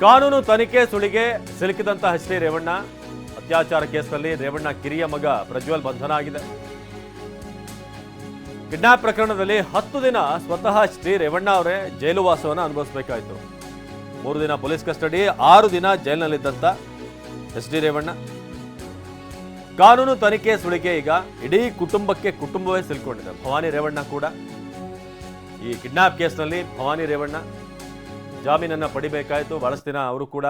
ಕಾನೂನು ತನಿಖೆ ಸುಳಿಗೆ ಸಿಲುಕಿದಂತ ಎಚ್ ರೇವಣ್ಣ. ಅತ್ಯಾಚಾರ ಕೇಸ್ನಲ್ಲಿ ರೇವಣ್ಣ ಕಿರಿಯ ಮಗ ಪ್ರಜ್ವಲ್ ಬಂಧನ ಆಗಿದೆ ಕಿಡ್ನಾಪ್ ಪ್ರಕರಣದಲ್ಲಿ ಹತ್ತು ದಿನ ಸ್ವತಃ ಶ್ರೀ ರೇವಣ್ಣ ಅವರೇ ಜೈಲು ವಾಸವನ್ನು ಅನುಭವಿಸಬೇಕಾಯಿತು. ಮೂರು ದಿನ ಪೊಲೀಸ್ ಕಸ್ಟಡಿ, ಆರು ದಿನ ಜೈಲಿನಲ್ಲಿದ್ದಂತ ಎಸ್ ಡಿ ರೇವಣ್ಣ. ಕಾನೂನು ತನಿಖೆ ಸುಳಿಗೆ ಈಗ ಇಡೀ ಕುಟುಂಬಕ್ಕೆ ಕುಟುಂಬವೇ ಸಿಲ್ಕೊಂಡಿದೆ. ಭವಾನಿ ರೇವಣ್ಣ ಕೂಡ. ಈ ಕಿಡ್ನಾಪ್ ಕೇಸ್ನಲ್ಲಿ ಭವಾನಿ ರೇವಣ್ಣ. ಜಾಮೀನನ್ನು ಪಡಿಬೇಕಾಯಿತು ಬಹಳಷ್ಟು ದಿನ ಅವರು ಕೂಡ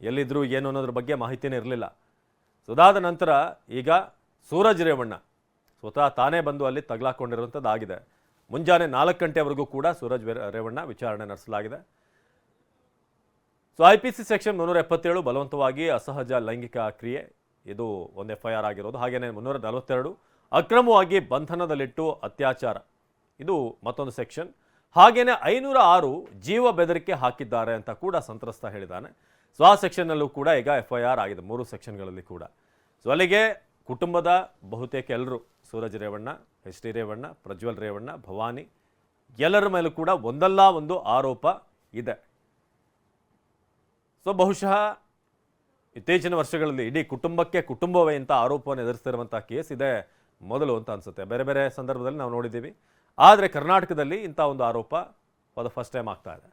ಎಲ್ಲಿದ್ರು ಏನು ಅನ್ನೋದ್ರ ಬಗ್ಗೆ ಮಾಹಿತಿನೇ ಇರಲಿಲ್ಲ. ಸುದಾದ ನಂತರ ಈಗ ಸೂರಜ್ ರೇವಣ್ಣ ಸ್ವತಃ ತಾನೇ ಬಂದು ಅಲ್ಲಿ ತಗಲಾಕೊಂಡಿರುವಂಥದ್ದು ಆಗಿದೆ ಮುಂಜಾನೆ ನಾಲ್ಕು ಗಂಟೆವರೆಗೂ ಕೂಡ ಸೂರಜ್ ರೇವಣ್ಣ ವಿಚಾರಣೆ ನಡೆಸಲಾಗಿದೆ. So I P C section ಮುನ್ನೂರ ಎಪ್ಪತ್ತೇಳು ಬಲವಂತವಾಗಿ ಅಸಹಜ ಲೈಂಗಿಕ ಕ್ರಿಯೆ. ಇದು ಒಂದು ಎಫ್ ಐ ಆರ್ ಆಗಿರೋದು. ಹಾಗೆಯೇ ಮುನ್ನೂರ ನಲವತ್ತೆರಡು ಅಕ್ರಮವಾಗಿ ಬಂಧನದಲ್ಲಿಟ್ಟು ಅತ್ಯಾಚಾರ. ಇದು ಮತ್ತೊಂದು ಸೆಕ್ಷನ್ ಹಾಗೇನೆ ಐನೂರ ಆರು ಜೀವ ಬೆದರಿಕೆ ಹಾಕಿದ್ದಾರೆ ಅಂತ ಕೂಡ ಸಂತ್ರಸ್ತ ಹೇಳಿದ್ದಾನೆ. ಸೊ ಆ ಸೆಕ್ಷನ್ನಲ್ಲೂ ಕೂಡ ಈಗ ಎಫ್ ಐ ಆರ್ ಆಗಿದೆ, ಮೂರು ಸೆಕ್ಷನ್ಗಳಲ್ಲಿ ಕೂಡ. ಸೊ ಅಲ್ಲಿಗೆ ಕುಟುಂಬದ ಬಹುತೇಕ ಎಲ್ಲರೂ ಸೂರಜ್ ರೇವಣ್ಣ, ಎಚ್ ಡಿ ರೇವಣ್ಣ, ಪ್ರಜ್ವಲ್ ರೇವಣ್ಣ, ಭವಾನಿ, ಎಲ್ಲರ ಮೇಲೂ ಕೂಡ ಒಂದಲ್ಲ ಒಂದು ಆರೋಪ ಇದೆ. ಸೊ ಬಹುಶಃ ಇತ್ತೀಚಿನ ವರ್ಷಗಳಲ್ಲಿ ಇಡೀ ಕುಟುಂಬಕ್ಕೆ ಕುಟುಂಬವೇ ಅಂತ ಆರೋಪವನ್ನು ಎದುರಿಸ್ತಿರುವಂಥ ಕೇಸ್ ಇದೆ ಮೊದಲು ಅಂತ ಅನ್ಸುತ್ತೆ. ಬೇರೆ ಬೇರೆ ಸಂದರ್ಭದಲ್ಲಿ ನಾವು ನೋಡಿದ್ದೀವಿ. ಆದರೆ ಕರ್ನಾಟಕದಲ್ಲಿ ಇಂಥ ಒಂದು ಆರೋಪ ಫಾರ್ ದ ಫಸ್ಟ್ ಟೈಮ್ ಆಗ್ತಾ ಇದೆ.